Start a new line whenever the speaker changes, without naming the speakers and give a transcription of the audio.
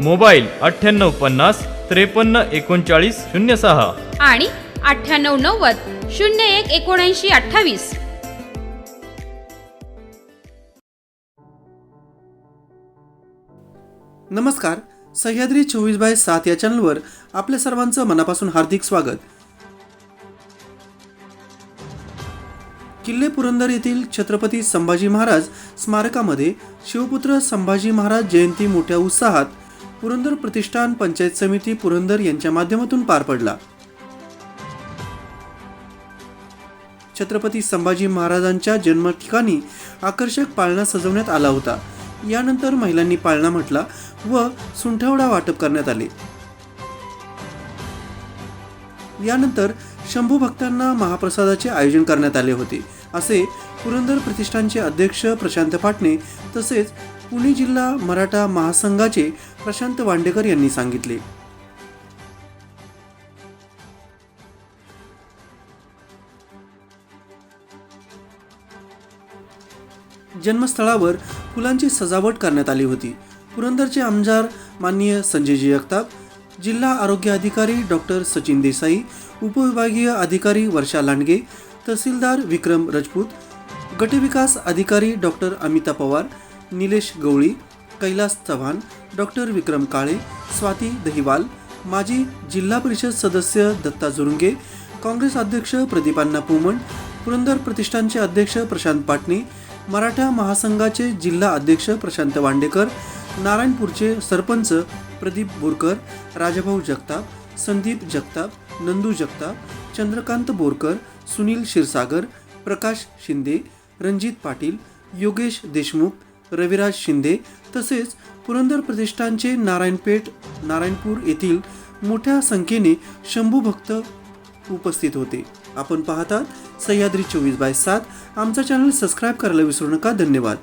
Mobile अठ्ठ्याण्णव पन्नास त्रेपन्न एकोणचाळीस शून्य सहा.
आणि अठ्ठ्याण्णव नव्वद शून्य एक एकोणऐंशी अठ्ठावीस.
नमस्कार. सह्याद्री चोवीस बाय सात या चॅनलवर आपल्या सर्वांचं मनापासून हार्दिक स्वागत. किल्ले पुरंदर येथील छत्रपती संभाजी महाराज स्मारकामध्ये शिवपुत्र संभाजी महाराज जयंती मोठ्या उत्साहात पुरंदर प्रतिष्ठान पंचायत समिती पुरंदर यांच्या माध्यमातून पार पडला. छत्रपती संभाजी महाराजांच्या जन्म ठिकाणी आकर्षक पाळणा सजवण्यात आला होता. यानंतर महिलांनी पाळणा म्हटला व सुंठवडा वाटप करण्यात आले. यानंतर शंभू भक्तांना महाप्रसादाचे आयोजन करण्यात आले होते असे पुरंदर प्रतिष्ठानचे अध्यक्ष प्रशांत पाटणे तसेच पुणे जिल्हा मराठा महासंघाचे प्रशांत वांडेकर यांनी सांगितले. जन्मस्थळावर फुलांची सजावट करण्यात आली होती. पुरंदरचे आमदार माननीय संजयजी जगताप जिल्हा आरोग्य अधिकारी डॉक्टर सचिन देसाई उपविभागीय अधिकारी वर्षा लांडगे तहसीलदार विक्रम राजपूत गटविकास अधिकारी डॉक्टर अमिता पवार निलेश गवळी कैलास चव्हाण डॉक्टर विक्रम काळे स्वाती दहिवाल माजी जिल्हा परिषद सदस्य दत्ता झुरुंगे काँग्रेस अध्यक्ष प्रदीपांना पुमण पुरंदर प्रतिष्ठानचे अध्यक्ष प्रशांत पाटणे मराठा महासंघाचे जिल्हा अध्यक्ष प्रशांत वांडेकर नारायणपूरचे सरपंच प्रदीप बोरकर राजाभाऊ जगताप संदीप जगताप नंदू जगताप चंद्रकांत बोरकर सुनील क्षीरसागर प्रकाश शिंदे रणजित पाटील योगेश देशमुख रविराज शिंदे तसेच पुरंदर प्रतिष्ठानचे नारायणपेठ नारायणपूर येथील मोठ्या संख्येने शंभू भक्त उपस्थित होते आपण पाहतात सह्याद्री चोवीस बाय सात आमचा चॅनल सबस्क्राईब करायला विसरू नका धन्यवाद